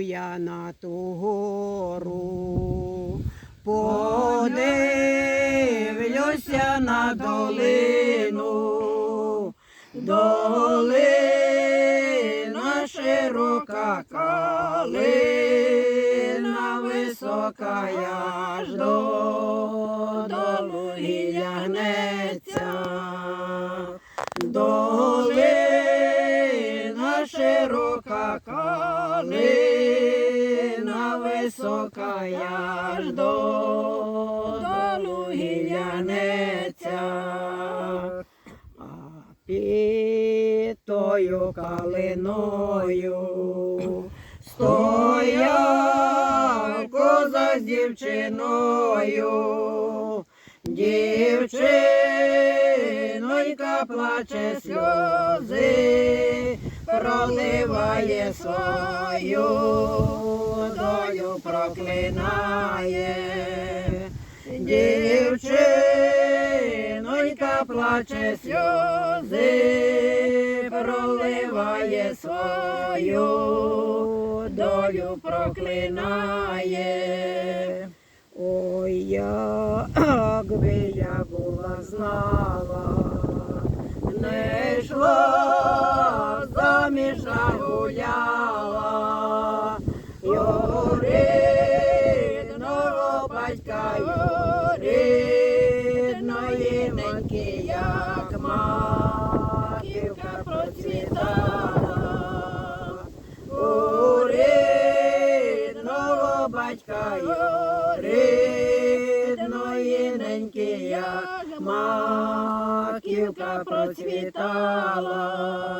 я на ту гору, подивлюся на долину, долина широка калина висока, я ж до долу гілля гнеться. Долина широка калина висока, я ж до долу гілянеця. А під тою калиною стояв козак з дівчиною. Дівчинонька плаче сльози, проливає свою проклинає. Дівчинонька плаче сльози, проливає свою долю проклинає. Ой, якби я була знала, не йшла заміж, гуляла, рідної неньки, як маківка процвітала. У батька рідної неньки, як маківка процвітала.